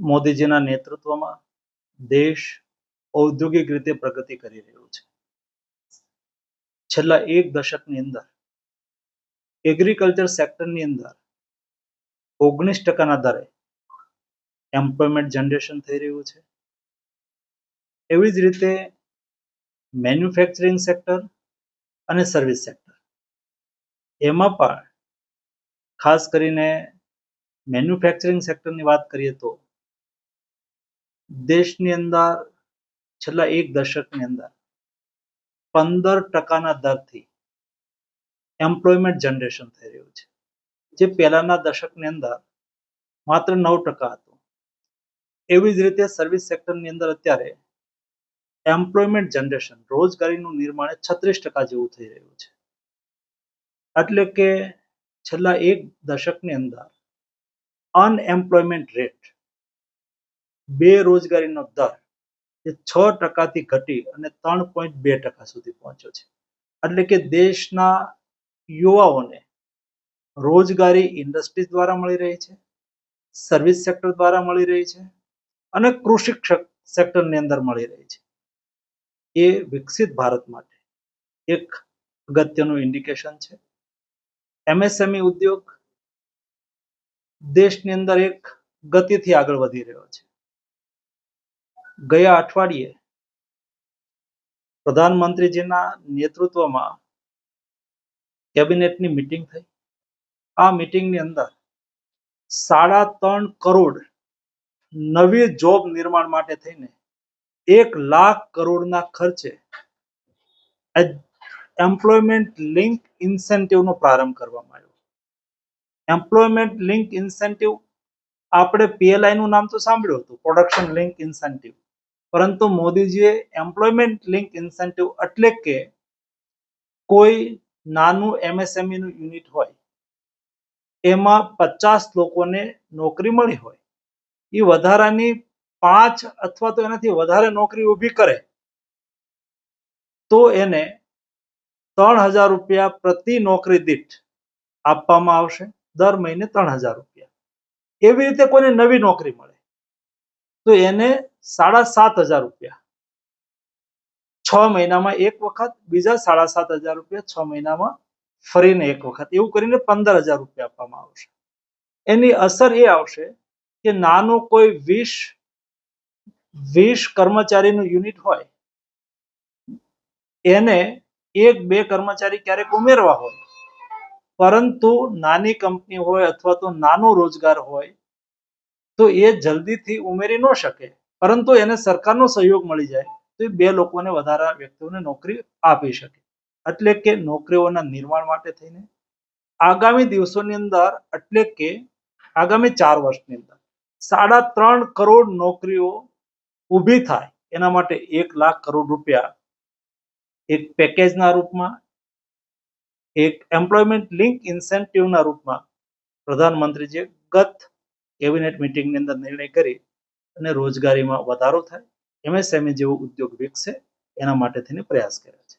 મોદીજીના નેતૃત્વમાં દેશ ઔદ્યોગિક રીતે પ્રગતિ કરી રહ્યો છે. છેલ્લા એક દશકની અંદર એગ્રીકલ્ચર સેક્ટરની અંદર ઓગણીસ ટકાના દરે એમ્પ્લોયમેન્ટ જનરેશન થઈ રહ્યું છે. એવી જ રીતે મેન્યુફેક્ચરિંગ સેક્ટર અને સર્વિસ સેક્ટર એમાં પણ ખાસ કરીને મેન્યુફેક્ચરિંગ સેક્ટરની વાત કરીએ તો દેશની અંદર, છેલ્લા એક દશકની અંદર પંદર ટકાના દરથી એમ્પ્લોયમેન્ટ જનરેશન થઈ રહ્યું છે. જે પહેલાના દશકની અંદર માત્ર નવ ટકા હતું. એવી જ રીતે સર્વિસ સેક્ટરની અંદર અત્યારે એમ્પ્લોયમેન્ટ જનરેશન રોજગારીનું નિર્માણ છત્રીસ ટકા જેવું થઈ રહ્યું છે. એટલે કે છેલ્લા એક દશકની અંદર અનએમ્પ્લોયમેન્ટ રેટ બેરોજગારીનો દર એ છ ટકાથી ઘટી અને ત્રણ પોઈન્ટ બે ટકા સુધી પહોંચ્યો છે. એટલે કે દેશના યુવાઓને રોજગારી ઇન્ડસ્ટ્રીઝ દ્વારા મળી રહી છે, સર્વિસ સેક્ટર દ્વારા મળી રહી છે અને કૃષિ સેક્ટરની અંદર મળી રહી છે. એ વિકસિત ભારત માટે એક અગત્યનું ઇન્ડિકેશન છે. એમએસએમઈ ઉદ્યોગ દેશની અંદર એક ગતિથી આગળ વધી રહ્યો છે. ગયા અઠવાડિયે પ્રધાનમંત્રીજીના નેતૃત્વમાં કેબિનેટની મીટિંગ થઈ. આ મીટિંગની અંદર સાડા ત્રણ કરોડ નવી જોબ નિર્માણ માટે થઈને એક લાખ કરોડના ખર્ચે એમ્પ્લોયમેન્ટ લિંક ઇન્સેન્ટિવનો પ્રારંભ કરવામાં આવ્યો. એમ્પ્લોયમેન્ટ લિંક ઇન્સેન્ટિવ આપણે પીએલઆઈ નું નામ તો સાંભળ્યું હતું, પ્રોડક્શન લિંક ઇન્સેન્ટિવ. પરંતુ મોદીજીએ એમ્પ્લોયમેન્ટ લિંક ઇન્સેન્ટિવ એટલે કે કોઈ નાનું એમએસએમઈ નું યુનિટ હોય, એમાં પચાસ લોકોને નોકરી મળી હોય. એ વધારાની પાંચ અથવા તો એનાથી વધારે નોકરી ઊભી કરે, તો એને ત્રણ હજાર રૂપિયા પ્રતિ નોકરી દીઠ આપવામાં આવશે. દર મહિને ત્રણ હજાર રૂપિયા. એવી રીતે કોઈને નવી નોકરી મળે. તો એને સાડા સાત હજાર રૂપિયા. છ મહિનામાં એક વખત, બીજા સાડા સાત હજાર રૂપિયા છ મહિનામાં ફરીને એક વખત. એવું કરીને પંદર હજાર રૂપિયા આપવામાં આવશે. એની અસર એ આવશે કે નાનું કોઈ વીસ વીસ કર્મચારીનું યુનિટ હોય, એને એક, બે કર્મચારી ક્યારેક ઉમેરવા હોય, પરંતુ નાની કંપની હોય અથવા તો નાનો રોજગાર હોય તો એ જલ્દીથી ઉમેરી ન શકે. પરંતુ એને સરકારનો સહયોગ મળી જાય, તો એ બે લોકોને વધારા વ્યક્તિઓને નોકરી આપી શકે. એટલે કે નોકરીઓના નિર્માણ માટે થઈને આગામી દિવસોની અંદર, એટલે કે આગામી ચાર વર્ષની અંદર, સાડા ત્રણ કરોડ નોકરીઓ ઊભી થાય. એના માટે એક લાખ કરોડ રૂપિયા એક પેકેજના રૂપમાં, એક એમ્પ્લોયમેન્ટ લિંક ઇન્સેન્ટિવના રૂપમાં પ્રધાનમંત્રીજીએ ગત કેબિનેટ મિટિંગની અંદર નિર્ણય કરી અને રોજગારીમાં વધારો થાય, એમએસએમઈ જેવો ઉદ્યોગ વિકસે, એના માટે થઈને પ્રયાસ કર્યા